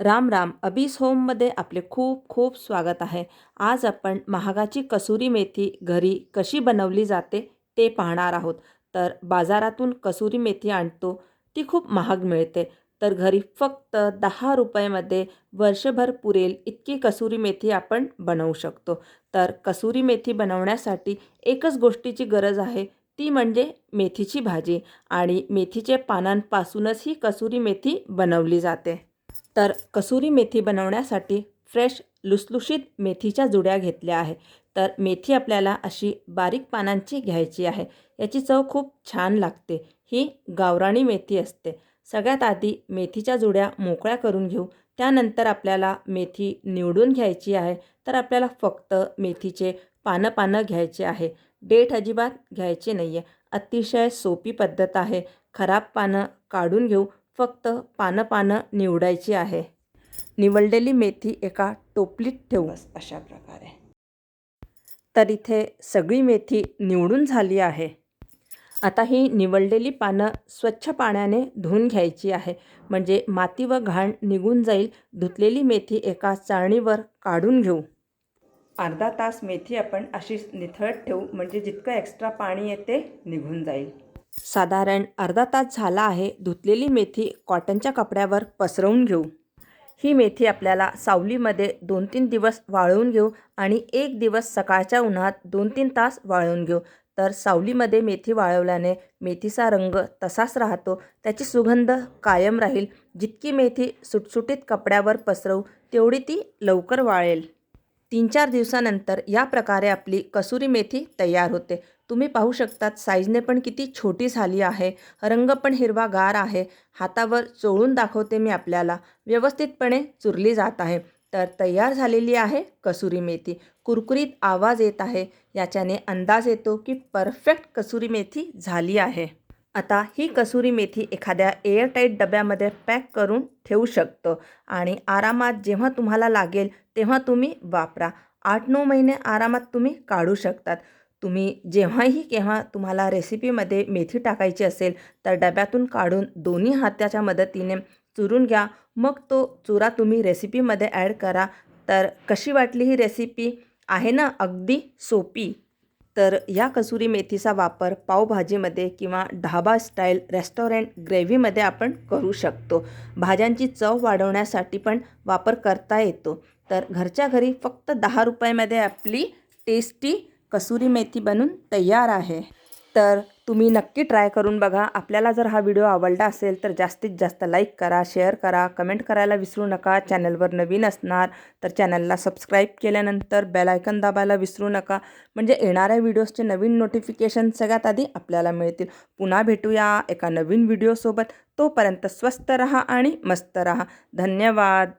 राम राम. अबीस होममध्ये आपले खूप खूप स्वागत आहे. आज आपण महागाची कसुरी मेथी घरी कशी बनवली जाते ते पाहणार आहोत. तर बाजारातून कसुरी मेथी आणतो ती खूप महाग मिळते. तर घरी फक्त दहा रुपयामध्ये वर्षभर पुरेल इतकी कसुरी मेथी आपण बनवू शकतो. तर कसुरी मेथी बनवण्यासाठी एकच गोष्टीची गरज आहे ती म्हणजे मेथीची भाजी. आणि मेथीचे पानांपासूनच ही कसुरी मेथी बनवली जाते. तर कसुरी मेथी बनवण्यासाठी फ्रेश लुसलुशीत मेथीच्या जुड्या घेतल्या आहे तर मेथी आपल्याला अशी बारीक पानांची घ्यायची आहे. याची चव खूप छान लागते. ही गावराणी मेथी असते. सगळ्यात आधी मेथीच्या जुड्या मोकळ्या करून घेऊ. त्यानंतर आपल्याला मेथी निवडून घ्यायची आहे. तर आपल्याला फक्त मेथीचे पानं पानं घ्यायचे आहे. डेठ अजिबात घ्यायचे नाही आहे अतिशय सोपी पद्धत आहे. खराब पानं काढून घेऊ. फक्त पानं पानं निवडायची आहे. निवडलेली मेथी एका टोपलीत ठेवू अशा प्रकारे. तर इथे सगळी मेथी निवडून झाली आहे. आता ही निवडलेली पानं स्वच्छ पाण्याने धुवून घ्यायची आहे. म्हणजे माती व घाण निघून जाईल. धुतलेली मेथी एका चाळणीवर काढून घेऊ. अर्धा तास मेथी आपण अशीच निथळत ठेवू. म्हणजे जितकं एक्स्ट्रा पाणी येते निघून जाईल. साधारण अर्धा तास झाला आहे धुतलेली मेथी कॉटनच्या कपड्यावर पसरवून घेऊ. ही मेथी आपल्याला सावलीमध्ये दोन तीन दिवस वाळवून घेऊ आणि एक दिवस सकाळच्या उन्हात दोन तीन तास वाळवून घेऊ. तर सावलीमध्ये मेथी वाळवल्याने मेथीचा रंग तसाच राहतो त्याची सुगंध कायम राहील. जितकी मेथी सुटसुटीत कपड्यावर पसरवू तेवढी ती लवकर वाळेल. तीन चार दिवसानंतर या प्रकारे आपली कसुरी मेथी तयार होते. तुम्ही पाहू शकतात साईजने पण किती छोटी झाली आहे. रंग पण हिरवागार आहे. हातावर चोळून दाखवते मी आपल्याला. व्यवस्थितपणे चुरली जात आहे. तर तयार झालेली आहे कसुरी मेथी. कुरकुरीत आवाज येत आहे. याच्याने अंदाज येतो की परफेक्ट कसुरी मेथी झाली आहे. आता ही कसुरी मेथी एखाद्या एअरटाईट डब्यामध्ये पॅक करून ठेवू शकतो. आणि आरामात जेव्हा तुम्हाला लागेल तेव्हा तुम्ही वापरा. आठ नऊ महिने आरामात तुम्ही काढू शकतात. तुम्ही जेव्हाही केव्हा तुम्हाला रेसिपीमध्ये मेथी टाकायची असेल तर डब्यातून काढून दोन्ही हाताच्या मदतीने चुरून घ्या. मग तो चुरा तुम्ही रेसिपीमध्ये ॲड करा. तर कशी वाटली ही रेसिपी आहे ना अगदी सोपी. तर या कसुरी मेथीचा वापर पावभाजीमध्ये किंवा ढाबा स्टाईल रेस्टॉरंट ग्रेव्हीमध्ये आपण करू शकतो. भाज्यांची चव वाढवण्यासाठी पण वापर करता येतो. तर घरच्या घरी फक्त दहा रुपयामध्ये आपली टेस्टी कसुरी मेथी बनून तयार आहे. तर तुम्ही नक्की ट्राय करून बघा. आपल्याला जर हा व्हिडिओ आवडला असेल तर जास्तीत जास्त लाईक करा शेअर करा. कमेंट करायला विसरू नका. चॅनलवर नवीन असणार तर चॅनलला सबस्क्राईब केल्यानंतर बेलायकन दाबायला विसरू नका. म्हणजे येणाऱ्या व्हिडिओजचे नवीन नोटिफिकेशन सगळ्यात आधी आपल्याला मिळतील. पुन्हा भेटूया एका नवीन व्हिडिओसोबत. तोपर्यंत स्वस्त रहा आणि मस्त रहा. धन्यवाद.